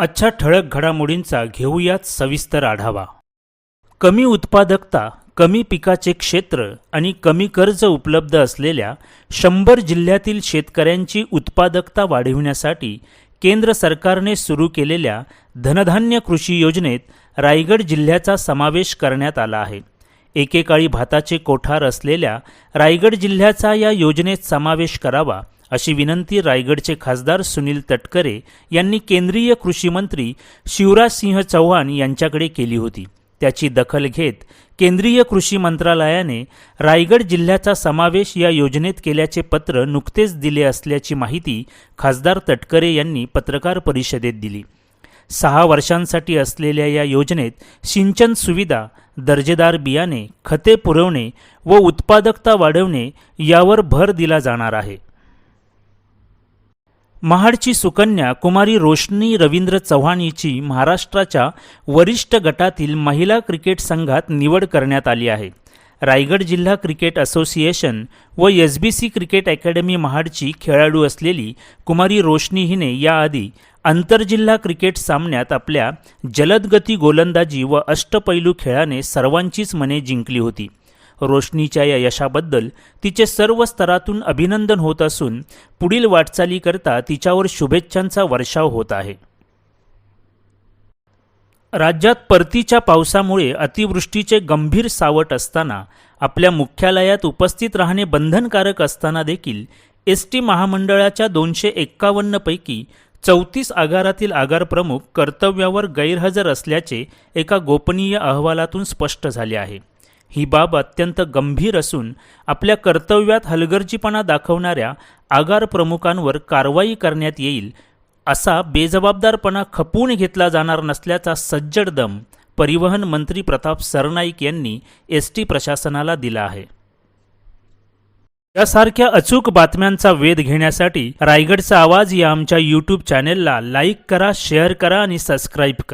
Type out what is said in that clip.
आजच्या ठळक घडामोडींचा घेऊयात सविस्तर आढावा. कमी उत्पादकता कमी पिकाचे क्षेत्र आणि कमी कर्ज उपलब्ध असलेल्या शंभर जिल्ह्यातील शेतकऱ्यांची उत्पादकता वाढविण्यासाठी केंद्र सरकारने सुरू केलेल्या धनधान्य कृषी योजनेत रायगड जिल्ह्याचा समावेश करण्यात आला आहे. एकेकाळी भाताचे कोठार असलेल्या रायगड जिल्ह्याचा या योजनेत समावेश करावा अशी विनंती रायगडचे खासदार सुनील तटकरे यांनी केंद्रीय कृषीमंत्री शिवराजसिंह चौहान यांच्याकडे केली होती. त्याची दखल घेत केंद्रीय कृषी मंत्रालयाने रायगड जिल्ह्याचा समावेश या योजनेत केल्याचे पत्र नुकतेच दिले असल्याची माहिती खासदार तटकरे यांनी पत्रकार परिषदेत दिली. सहा वर्षांसाठी असलेल्या या योजनेत सिंचन सुविधा दर्जेदार बियाणे खते पुरवणे व उत्पादकता वाढवणे यावर भर दिला जाणार आहे. महाडची सुकन्या कुमारी रोशनी रवींद्र चव्हाण हिची महाराष्ट्राच्या वरिष्ठ गटातील महिला क्रिकेट संघात निवड करण्यात आली आहे. रायगड जिल्हा क्रिकेट असोसिएशन व S B C cricket academy महाडची खेळाडू असलेली कुमारी रोशनी हिने याआधी आंतरजिल्हा क्रिकेट सामन्यात आपल्या जलदगती गोलंदाजी व अष्टपैलू खेळाने सर्वांचीच मने जिंकली होती. रोशनीच्या या यशाबद्दल तिचे सर्व स्तरातून अभिनंदन होत असून पुढील वाटचालीकरता तिच्यावर शुभेच्छांचा वर्षाव होत आहे. राज्यात परतीच्या पावसामुळे अतिवृष्टीचे गंभीर सावट असताना आपल्या मुख्यालयात उपस्थित राहणे बंधनकारक असताना देखील एस टी महामंडळाच्या दोनशे एक्कावन्नपैकी चौतीस आगारातील आगार प्रमुख कर्तव्यावर गैरहजर असल्याचे एका गोपनीय अहवालातून स्पष्ट झाले आहे. ही बाब अत्यंत गंभीर असून आपल्या कर्तव्यात हलगर्जीपणा दाखवणाऱ्या आगार प्रमुखांवर कारवाई करण्यात येईल असा बेजबाबदारपणा खपवून घेतला जाणार नसल्याचा सज्जड दम परिवहन मंत्री प्रताप सरनाईक यांनी एस टी प्रशासनाला दिला आहे. यासारख्या अचूक बातम्यांचा वेध घेण्यासाठी रायगडचा आवाज या आमच्या यूट्यूब चॅनेलला लाईक करा शेअर करा आणि सबस्क्राईब करा.